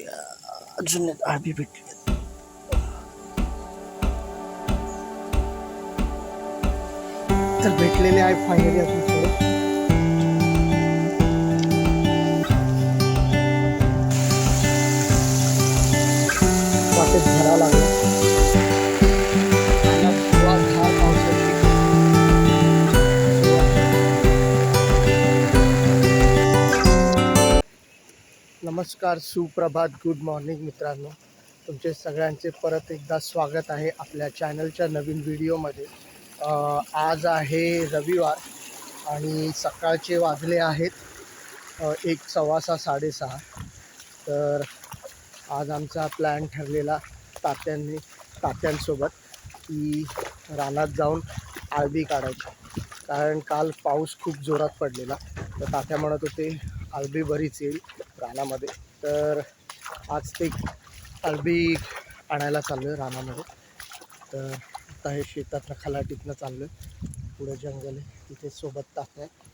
अजून आळबी भेटली. तर भेटलेले आहे फायनली अजून थोडं. वाटेत भरावं लागलं. नमस्कार सुप्रभात गुड मॉर्निंग मित्रांनो. तुमचे सगळ्यांचे परत एकदा स्वागत आहे आपल्या चॅनलच्या नवीन व्हिडिओमध्ये आज आहे रविवार आणि सकाळचे वाजले आहेत एक सव्वा सहा साडेसहा तर आज आमचा प्लॅन ठरलेला तात्यांनी तात्यांसोबत की रानात जाऊन आळबी काढायची. कारण काल पाऊस खूप जोरात पडलेला. तर तात्या म्हणत होते आळबी बरीच येईल. रानामध्ये. तर आज ते आळबी आणायला चाललो आहे रानामध्ये. तर आता हे शेतातनं खलाटीतनं चाललो आहे पुढे जंगल आहे. तिथे सोबत तात्या आहे.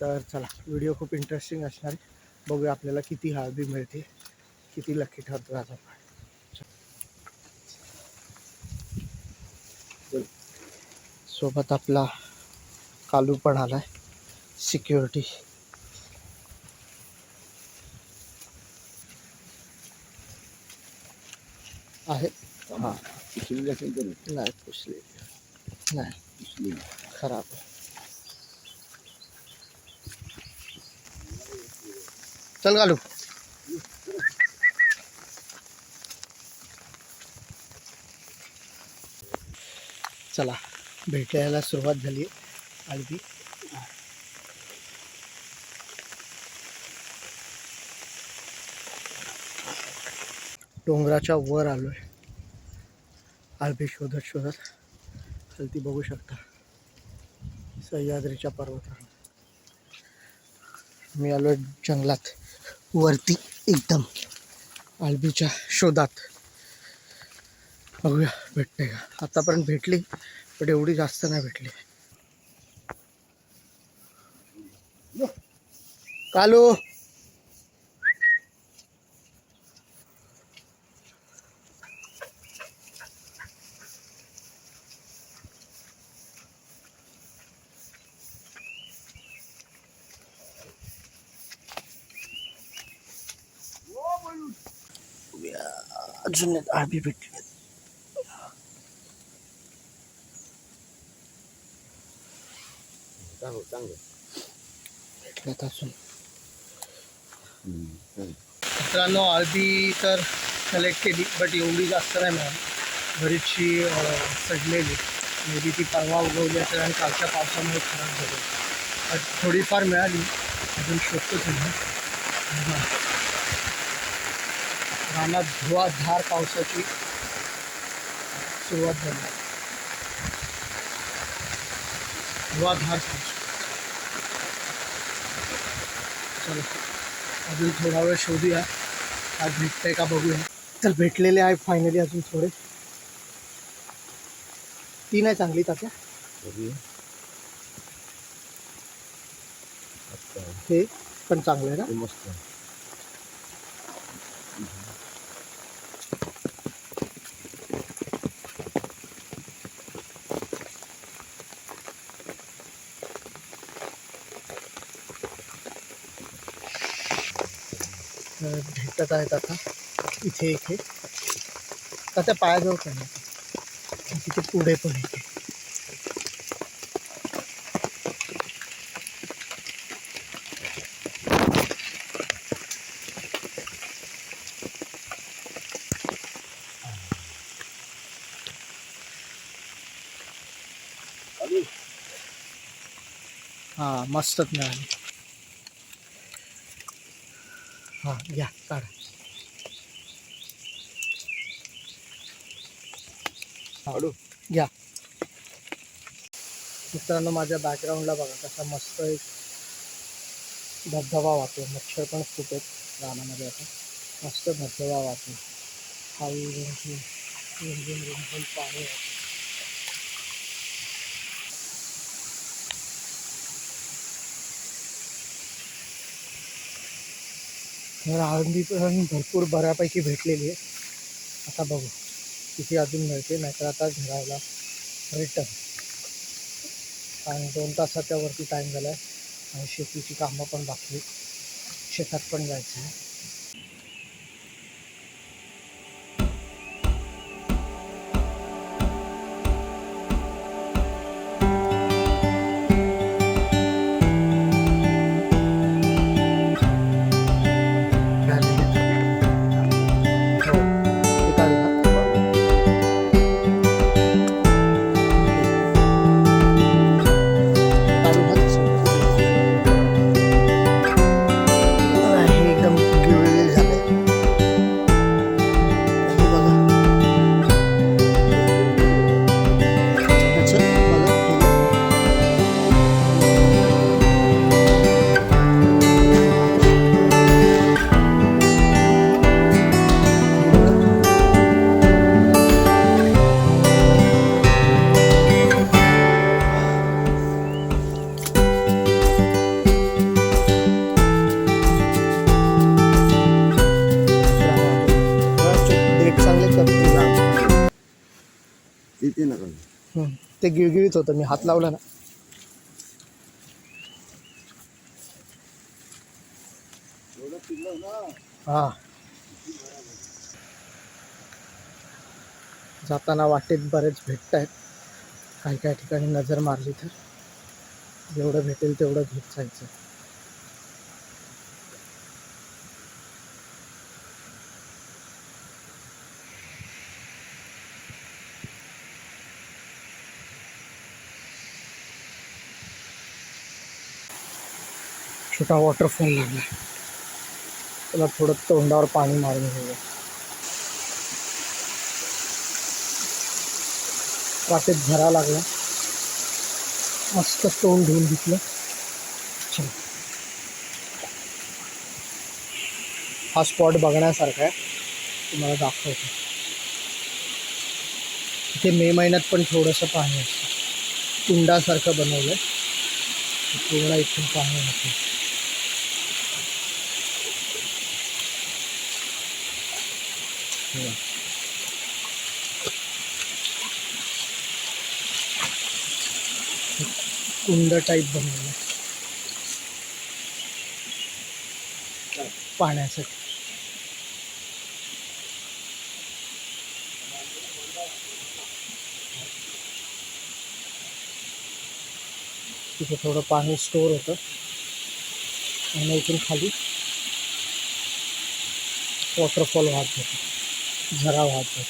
तर चला व्हिडिओ खूप इंटरेस्टिंग असणार आहे. बघूया आपल्याला किती हळदी मिळते. किती लकी ठरतो आज आपण. सोबत आपला कालू पण आला आहे सिक्युरिटी हा. असेल तर नाही नाही. खराब. चल घालू. चला. भेटायला सुरुवात झाली आहे. डोंगराच्या वर आलो आहे आळबी शोधत शोधत खालती बघू शकता. सह्याद्रीच्या पर्वतावर. मी आलो जंगलात. वरती एकदम आलबीच्या शोधात. बघूया भेटते का? आतापर्यंत भेटली पण एवढी जास्त नाही भेटली. कालू! अजून हम्म, मित्रांनो आळबी तर कलेक्ट केली बट एवढी जास्त नाही मिळाली बरीचशी सडलेली मे बी ती परवा उगवली असेल आणि कालच्या पावसामुळे खराब झाली बट थोडीफार मिळाली अजून शोधतो तुम्ही रानात धुवाधार पावसाची सुरुवात झाली. धुवाधार चला अजून थोडा वेळ शोधूया. आज भेटतंय का बघूया. तर भेटलेले आहे फायनली अजून थोडे. ती नाही चांगली तात्या. हे पण चांगलं आहे ना? मस्त आहे. तर भेटत आहेत आता. इथे एक आहे. का त्या पायाजवळ पण आहे. तिथे पुढे पण इथे हां मस्तच मिळाली. हा घ्या काढा। काढू? घ्या मित्रांनो माझ्या बॅकग्राऊंडला बघा कसा मस्त एक धबधबा वाहतो मच्छर पण खूप आहेत रानामध्ये आता. मस्त धबधबा वाहतो पाणी तर आळंदी पण भरपूर बऱ्यापैकी भेटलेली आहे. आता बघू. किती अजून मिळते नाहीतर आता घराला रिटर्न आणि दोन तासाच्या वरती टाईम झाला आहे आणि शेतीची कामं पण बाकी शेतात पण जायचं आहे ते गिळगिळीत होतं मी हात लावला ना. हां. जाताना वाटेत बरेच भेटत आहेत काही काही ठिकाणी नजर मारली तर. जेवढं भेटेल तेवढं घेत जायचं. छोटा वॉटरफॉल लागला त्याला थोडं तोंडावर पाणी मारून घेऊया वाटेत झरा लागला मस्त तोंड धुवून घेतलं चला। हा स्पॉट बघण्यासारखा आहे तुम्हाला दाखवतो इथे मे महिन्यात पण थोडंसं पाणी असतं कुंडासारखं बनवलं पूर्ण इथून कुंड टाईप बनवलं पाण्यासाठी. तिथे थोडं स्टोर होतं. आणि खाली वॉटरफॉल वाहत होतं. भरा हुआ था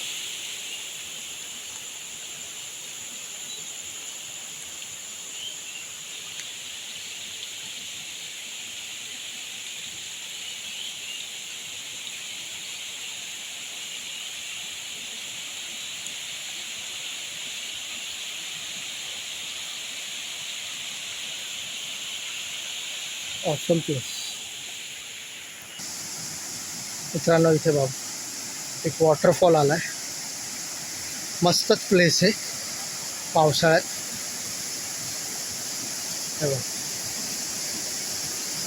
awesome place. It's an noise above. एक वॉटरफॉल आला आहे मस्तच प्लेस हे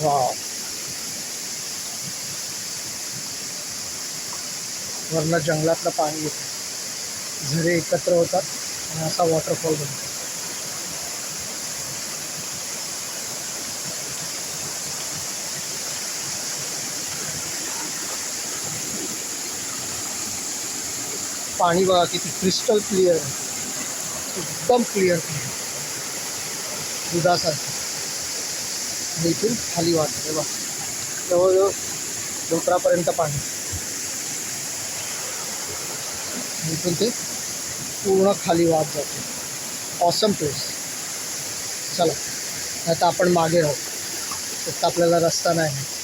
वाव वरनं जंगलातलं पाणी येतं। झरे एकत्र असा वॉटरफॉल बनतो. पाणी बघा किती क्रिस्टल क्लिअर आहे एकदम क्लिअर क्लिअर दुधासारखं इथून खाली वाटते बघा जवळजवळ डोकरापर्यंत आणि इथून ते पूर्ण खाली वाहत जाते ऑसम प्लेस चला नाही तर आपण मागे राहू फक्त आपल्याला रस्ता नाही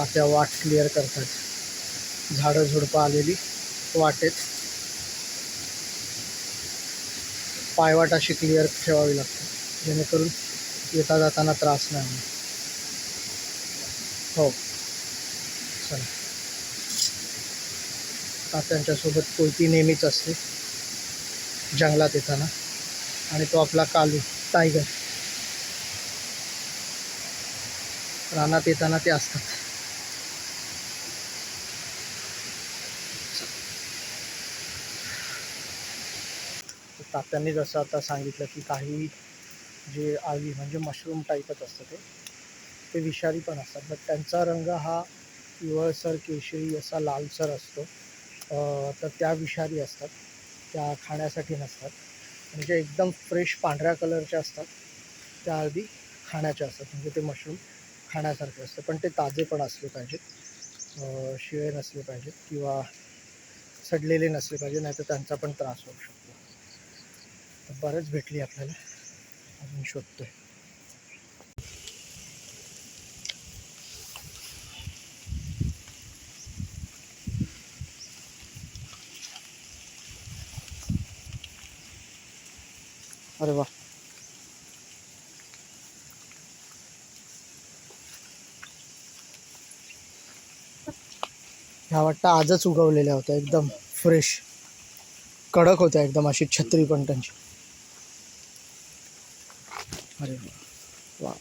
तात्या वाट क्लिअर करतात. झाडं झुडपं आलेली वाटेत. पायवाट अशी क्लिअर ठेवावी लागते. जेणेकरून येता जाताना त्रास नाही होणार. हो. चला. तात्यांच्यासोबत कोयती नेहमीच असते. जंगलात येताना. आणि तो आपला कालू टायगर रानात येताना ते असतात. तात्यांनी जसं आता सांगितलं की काही जे आळी म्हणजे मशरूम टाईपच असतं ते ते विषारी पण असतात. बट त्यांचा रंग हा पिवळसर केशरी असा लालसर असतो. तर त्या विषारी असतात. त्या खाण्यासाठी नसतात. म्हणजे एकदम फ्रेश पांढऱ्या कलरच्या असतात. त्या अगदी खाण्याच्या असतात. म्हणजे ते मशरूम खाण्यासारखे असतं पण ते ताजे पण असले पाहिजेत. शिळे नसले पाहिजेत किंवा सडलेले नसले पाहिजे नाही तर त्यांचा पण त्रास होऊ शकतो. बरंच भेटली आपल्याला. अजून शोधतोय. अरे वा. ह्या वाटतं आजच उगवलेल्या होत्या एकदम फ्रेश कडक होत्या एकदम अशी छत्री पण त्यांची. अरे वा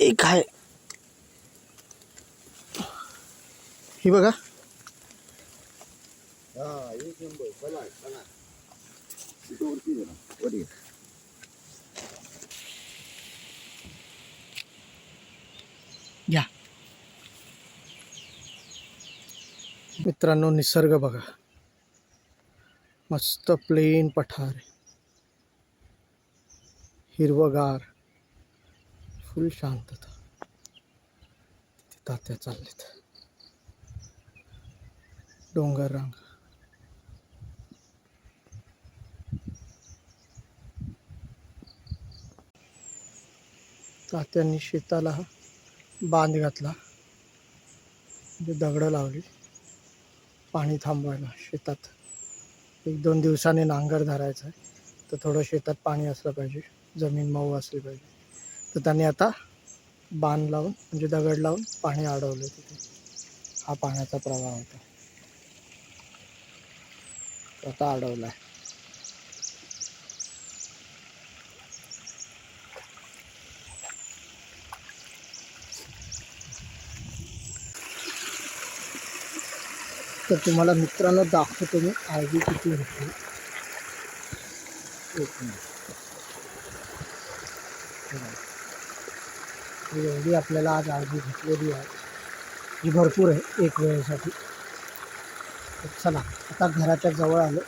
एक आहे ही बघा. या. मित्रांनो निसर्ग बघा. मस्त प्लेन पठार हिरवगार. फुल शांतता तिथे तात्या चाललेत डोंगर रांग. तात्यांनी शेताला बांध घातला. म्हणजे दगडं लावली. पाणी थांबवायला. शेतात एक दोन दिवसाने नांगर धरायचा आहे तर थोडं शेतात पाणी असलं पाहिजे. जमीन मऊ असली पाहिजे. तर त्यांनी आता बांध लावून म्हणजे दगड लावून पाणी अडवलं तिथे. हा पाण्याचा प्रवाह होता. तो आता अडवला आहे तर तुम्हाला मित्रांनो दाखवतो मी आळवी किती होती. एक मिनिट. ही एवढी आपल्याला आज आळवी घेतलेली आहे. ही भरपूर आहे एक वेळेसाठी. चला आता घराच्या जवळ आलो.